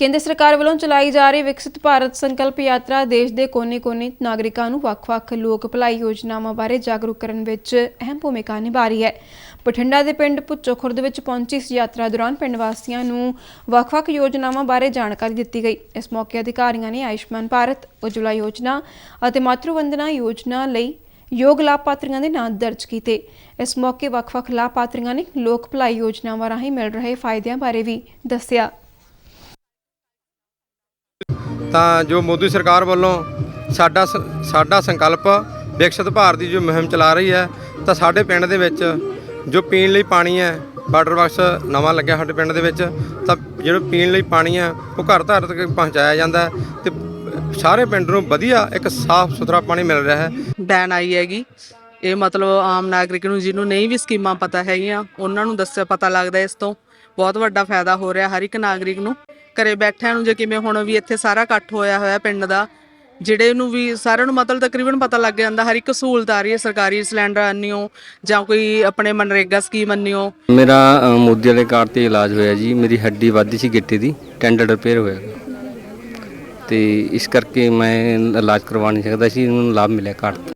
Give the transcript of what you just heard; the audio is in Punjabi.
ਕੇਂਦਰ ਸਰਕਾਰ ਵੱਲੋਂ ਚਲਾਈ ਜਾ ਰਹੀ ਵਿਕਸਿਤ ਭਾਰਤ ਸੰਕਲਪ ਯਾਤਰਾ ਦੇਸ਼ ਦੇ ਕੋਨੇ-ਕੋਨੇ ਨਾਗਰਿਕਾਂ ਨੂੰ ਵੱਖ-ਵੱਖ ਲੋਕ ਭਲਾਈ ਯੋਜਨਾਵਾਂ ਬਾਰੇ ਜਾਗਰੂਕ ਕਰਨ ਵਿੱਚ ਅਹਿਮ ਭੂਮਿਕਾ ਨਿਭਾ ਰਹੀ ਹੈ। ਬਠਿੰਡਾ ਦੇ ਪਿੰਡ ਭੁੱਚੋ ਖੁਰਦ ਵਿੱਚ ਪਹੁੰਚੀ ਇਸ ਯਾਤਰਾ ਦੌਰਾਨ ਪਿੰਡ ਵਾਸੀਆਂ ਨੂੰ ਵੱਖ-ਵੱਖ ਯੋਜਨਾਵਾਂ ਬਾਰੇ ਜਾਣਕਾਰੀ ਦਿੱਤੀ ਗਈ। ਇਸ ਮੌਕੇ ਅਧਿਕਾਰੀਆਂ ਨੇ ਆਯੁਸ਼ਮਾਨ ਭਾਰਤ, ਉਜਵਲਾ ਯੋਜਨਾ ਅਤੇ ਮਾਤਰੂ ਵੰਦਨਾ ਯੋਜਨਾ ਲਈ ਯੋਗ ਲਾਭਪਾਤਰੀਆਂ ਦੇ ਨਾਂ ਦਰਜ ਕੀਤੇ। ਇਸ ਮੌਕੇ ਵੱਖ-ਵੱਖ ਲਾਭਪਾਤਰੀਆਂ ਨੇ ਲੋਕ ਭਲਾਈ ਯੋਜਨਾਵਾਂ ਰਾਹੀਂ ਮਿਲ ਰਹੇ ਫਾਇਦਿਆਂ ਬਾਰੇ ਵੀ ਦੱਸਿਆ। ਤਾਂ ਜੋ ਮੋਦੀ ਸਰਕਾਰ ਵੱਲੋਂ ਸਾਡਾ ਸ- ਸਾਡਾ ਸੰਕਲਪ ਵਿਕਸਿਤ ਭਾਰਤ ਦੀ ਜੋ ਮੁਹਿੰਮ ਚਲਾ ਰਹੀ ਹੈ, ਤਾਂ ਸਾਡੇ ਪਿੰਡ ਦੇ ਵਿੱਚ ਜੋ ਪੀਣ ਲਈ ਪਾਣੀ ਹੈ ਵਾਟਰ ਬਾਕਸ ਨਵਾਂ ਲੱਗਿਆ ਸਾਡੇ ਪਿੰਡ ਦੇ ਵਿੱਚ, ਤਾਂ ਜਿਹੜਾ ਪੀਣ ਲਈ ਪਾਣੀ ਹੈ, ਉਹ ਘਰ ਘਰ ਤੱਕ ਪਹੁੰਚਾਇਆ ਜਾਂਦਾ ਹੈ ਤੇ ਸਾਰੇ ਪਿੰਡ ਨੂੰ ਵਧੀਆ ਇੱਕ ਸਾਫ਼ ਸੁਥਰਾ ਪਾਣੀ ਮਿਲ ਰਿਹਾ ਹੈ। ਬੈਨ ਆਈ ਹੈਗੀ। ਇਹ ਮਤਲਬ ਆਮ ਨਾਗਰਿਕ ਨੂੰ, ਜਿਹਨੂੰ ਨਹੀਂ ਵੀ ਸਕੀਮਾਂ ਪਤਾ ਹੈਗੀਆਂ, ਉਹਨਾਂ ਨੂੰ ਦੱਸਿਆ ਪਤਾ ਲੱਗਦਾ ਇਸ ਤੋਂ। ਬਹੁਤ ਵੱਡਾ ਫਾਇਦਾ ਹੋ ਰਿਹਾ ਹਰ ਇੱਕ ਨਾਗਰਿਕ ਨੂੰ। ਘਰੇ ਬੈਠਿਆਂ ਨੂੰ ਜੇ ਕਿਵੇਂ ਹੁਣ ਵੀ ਇੱਥੇ ਸਾਰਾ ਇਕੱਠ ਹੋਇਆ ਹੋਇਆ ਪਿੰਡ ਦਾ ਜਿਹੜੇ ਨੂੰ ਵੀ ਸਾਰਿਆਂ ਨੂੰ ਮਤਲਬ ਤਕਰੀਬਨ ਪਤਾ ਲੱਗ ਜਾਂਦਾ ਹਰ ਇੱਕ ਸਹੂਲਤ ਆ ਰਹੀ ਹੈ ਸਰਕਾਰੀ ਸਿਲੰਡਰ ਅੰਨਿਓ ਜਾਂ ਕੋਈ ਆਪਣੇ ਮਨਰੇਗਾ ਸਕੀਮ ਅੰਨਿਓ ਮੇਰਾ ਅ, ਮੋਦੀ ਵਾਲੇ ਕਾਰਡ ਤੇ ਇਲਾਜ ਹੋਇਆ ਜੀ ਮੇਰੀ ਹੱਡੀ ਵੱਧ ਸੀ ਗਿੱਟੇ ਦੀ ਟੈਂਡਰ ਰਿਪੇਅਰ ਹੋਇਆ। ਤੇ ਇਸ ਕਰਕੇ ਮੈਂ ਇਲਾਜ ਕਰਵਾ ਨਹੀਂ ਸਕਦਾ ਸੀ ਇਹਨੂੰ ਲਾਭ ਮਿਲਿਆ ਕਾਰਡ ਤੋਂ